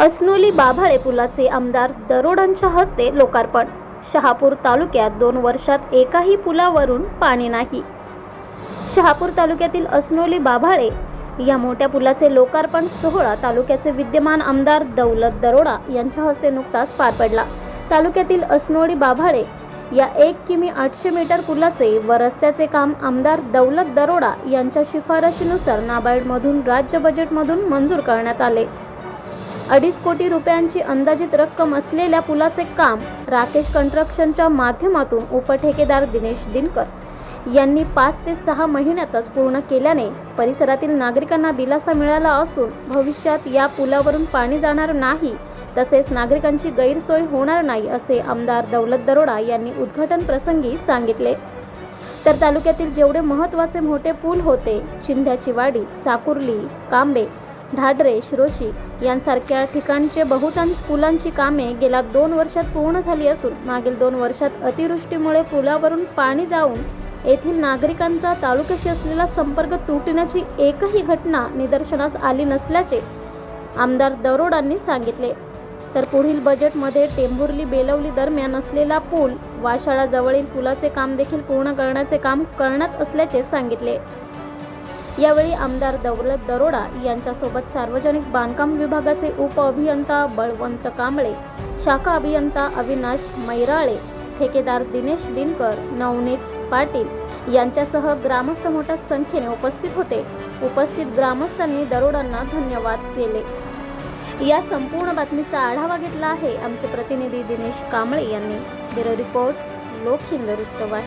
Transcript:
अस्नोली बाभाळे पुलाचे आमदार दरोडांच्या हस्ते लोकार्पण. शहापूर तालुक्यात दोन वर्षात एकाही पुलावरून पाणी नाही. शहापूर तालुक्यातील अस्नोली बाभाळे या मोठ्या पुलाचे लोकार्पण सोहळा तालुक्याचे विद्यमान आमदार दौलत दरोडा यांच्या हस्ते नुकताच पार पडला. तालुक्यातील अस्नोली बाभाळे या एक किमी आठशे मीटर पुलाचे व रस्त्याचे काम आमदार दौलत दरोडा यांच्या शिफारशीनुसार नाबार्डमधून राज्य बजेटमधून मंजूर करण्यात आले. अडीच कोटी रुपयांची अंदाजित रक्कम असलेल्या पुलाचे काम राकेश कन्स्ट्रक्शनच्या माध्यमातून उपठेकेदार दिनेश दिनकर यांनी पाच ते सहा महिन्यातच पूर्ण केल्याने परिसरातील नागरिकांना दिलासा मिळाला असून भविष्यात या पुलावरून पाणी जाणार नाही तसेच नागरिकांची गैरसोय होणार नाही असे आमदार दौलत दरोडा यांनी उद्घाटन प्रसंगी सांगितले. तर तालुक्यातील जेवढे महत्त्वाचे मोठे पूल होते चिंध्याची वाडी साकुर्ली कांबे ढाडरे शिरोशी यांसारख्या ठिकाणचे बहुतांश पुलांची कामे गेल्या दोन वर्षात पूर्ण झाली असून मागील दोन वर्षात अतिवृष्टीमुळे पुलावरून पाणी जाऊन येथील नागरिकांचा तालुक्याशी असलेला संपर्क तुटण्याची एकही घटना निदर्शनास आली नसल्याचे आमदार दरोडांनी सांगितले. तर पुढील बजेटमध्ये टेंभुर्ली बेलवली दरम्यान असलेला पूल वाशाळाजवळील पुलाचे काम देखील पूर्ण करण्याचे काम करण्यात असल्याचे सांगितले. यावेळी आमदार दौलत दरोडा यांच्यासोबत सार्वजनिक बांधकाम विभागाचे उप अभियंता बळवंत कांबळे शाखा अभियंता अविनाश मैराळे ठेकेदार दिनेश दिनकर नवनीत पाटील यांच्यासह ग्रामस्थ मोठ्या संख्येने उपस्थित होते. उपस्थित ग्रामस्थांनी दरोडांना धन्यवाद केले या संपूर्ण बातमीचा आढावा घेतला आहे आमचे प्रतिनिधी दिनेश कांबळे यांनी. ब्युरो रिपोर्ट लोकहिंद वृत्तवाहिनी.